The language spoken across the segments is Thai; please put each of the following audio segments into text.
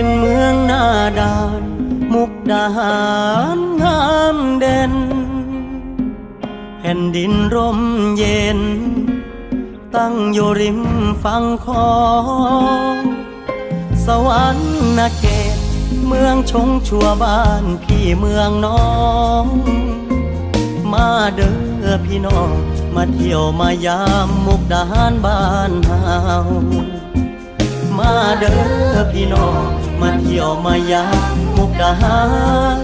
เป็นเมืองนาดาน มุกดาหารงามเด่น แผ่นดินร่มเย็น ตั้งอยู่ริมฝั่งของสวรรค์นาเกตเมืองชงชัวบ้านพี่เมืองน้อง มาเด้อพี่น้อง มาเที่ยวมายามมุกดาหารบ้านเฮา มาเด้อพี่น้องมาเที่ยวมายามมุกดาหาร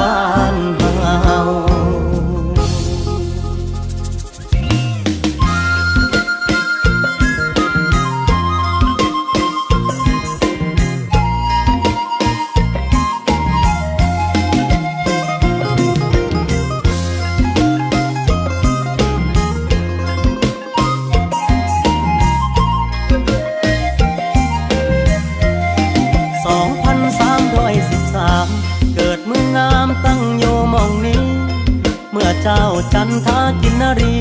บ้านเฮา เจ้าจันทากินนรี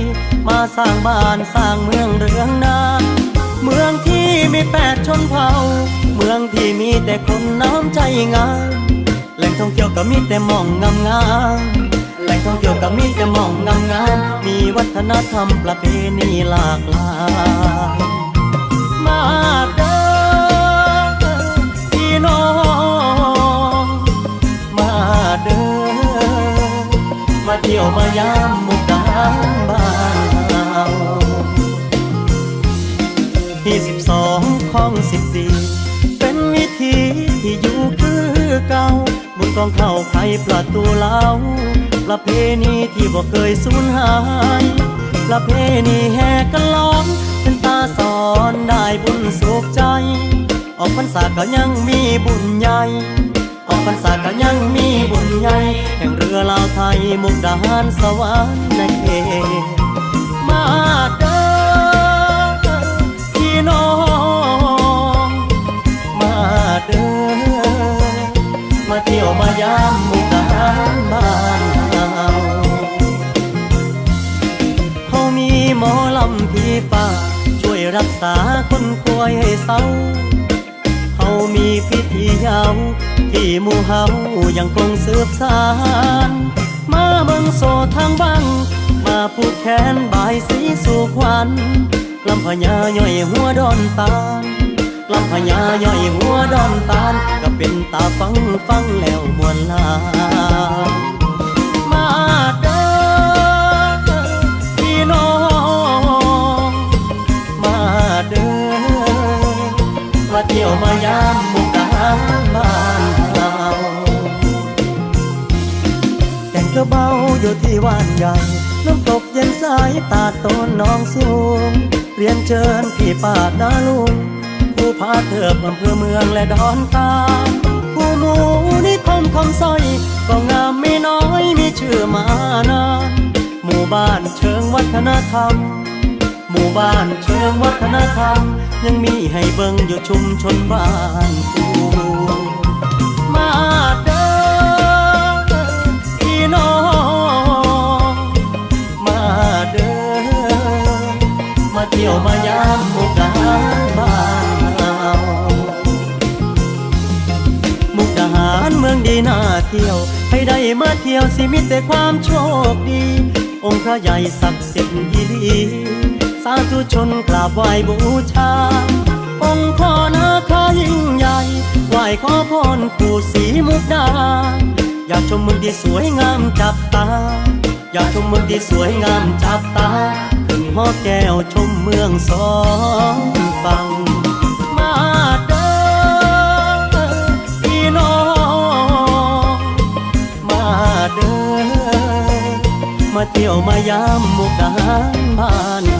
มาสร้างบ้านสร้างเมืองเรืองนา เมืองที่มีแปดชนเผ่า เมืองที่มีแต่คนน้ำใจงามแหล่งท่องเที่ยวก็มีแต่มองงามงามแหล่งท่องเที่ยวก็มีแต่มองงามงามมีวัฒนธรรมประเพณีหลากหลายมาเมาเที่ยวมายามมุกดาบ้านเฮาที่สิบสองของสิบสี่เป็นวิธีที่อยู่คือเก่าบุญกองเข้าไขประตูเล้าประเพณีที่บ่เคยสูญหาย ประเพณีแห่กันล้อมเป็นตาสอนได้บุญสุขใจ ออกพรรษาก็ยังมีบุญใหญ่ ออกพรรษาก็ยังมีบุญใหญ่แห่งเรือลาวไทยมุกดาหารสวรรค์ในเขตมาเด้อพี่น้อง มาเด้อมาเที่ยวมายามมุกดาหารบ้านเฮาเขามีหมอลำพี่ป่าช่วยรักษาคนป่วยให้เศร้าเขามีพิธียาว ที่มู่เฮายังคงสืบสาน มาเบิ่งโซทางบัง มาผูกแขนบายสีสู่ขวัญลำพญาย่อยหัวดอนตาลลำพญาย่อยหัวดอนตาลก็เป็นตาฟังฟังแล้วมวนลามาเด้อพี่น้องมาเด้อมาเที่ยวมายามมุกดาหารบ้าน เราแต่งกระเบาอยู่ที่ว่านใหญ่ น้ำตกเย็นสายตาโตนน้องสูง เรียนเชิญพี่ป้านาลุงผู้พาเถิบอำเภอเมืองและดอนตาผู้หมูนิคมคำสร้อยก็งามไม่น้อยมีชื่อมานานหมู่บ้านเชิงวัฒนธรรม หมู่บ้านเชิงวัฒนธรรม ยังมีให้เบิ่งอยู่ชุมชนบ้านกู น่าเที่ยวให้ได้มาเที่ยวสิมิแต่ความโชคดี องค์พระใหญ่ศักดิ์สิทธิ์ยีดีสาธุชนกราบไหว้บูชา องค์พ่อนาคายิ่งใหญ่ไหว้ขอพรปู่ศรีมุกดา อยากชมเมืองที่สวยงามจับตา อยากชมเมืองที่สวยงามจับตา ขึ้นหอแก้วชมเมืองสองฝั่ง เที่ยวมายามมุกดาหารบ้าน